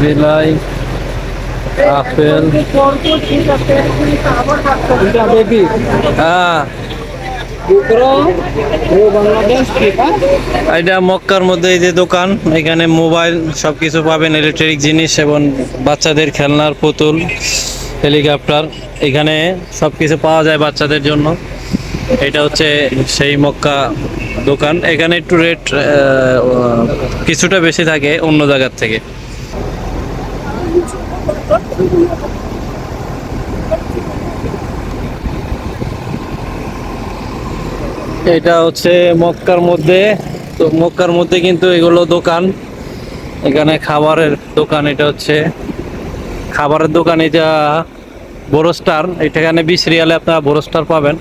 বিলাই আপেল। হ্যাঁ। এটা মক্কার মধ্যে এই যে দোকান এখানে মোবাইল সবকিছু পাবেন ইলেকট্রিক জিনিস এবং বাচ্চাদের খেলনার পুতুল। হেলিকপ্টার। এখানে সবকিছু পাওয়া যায় বাচ্চাদের জন্য। এটা হচ্ছে সেই মক্কা দোকান। এখানে একটু রেট কিছুটা বেশি থাকে অন্য জায়গার থেকে। এটা হচ্ছে মক্কার মধ্যে। তো মক্কার মধ্যে কিন্তু এগুলো দোকান। এখানে খাবারের দোকান এটা হচ্ছে। খাবারের দোকান এটা বড় স্টার, এখানে বিশ রিয়ালে আপনারা বড় স্টার পাবেন।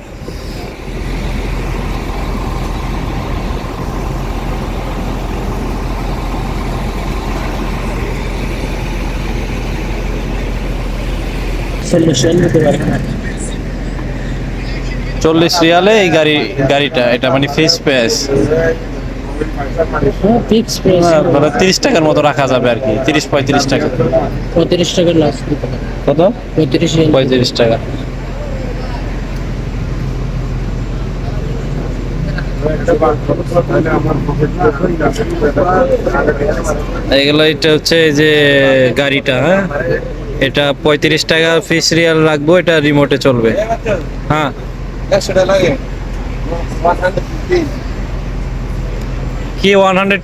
চল্লিশ রিয়ালে এই গাড়ি, গাড়িটা, এটা মানে ফেস প্রাইস ফিক্স মানে তিরিশ টাকার মতো রাখা যাবে আর কি তিরিশ পঁয়ত্রিশ টাকা। পঁয়ত্রিশ টাকা লাস্ট কত? পঁয়ত্রিশ পঁয়ত্রিশ টাকা। এগুলো এটা হচ্ছে এই যে গাড়িটা হ্যাঁ? এটা পঁয়ত্রিশ টাকা ফিস রিয়াল রাখব এটা রিমোটে চলবে। হ্যাঁ। কি ওয়ান হান্ড্রেড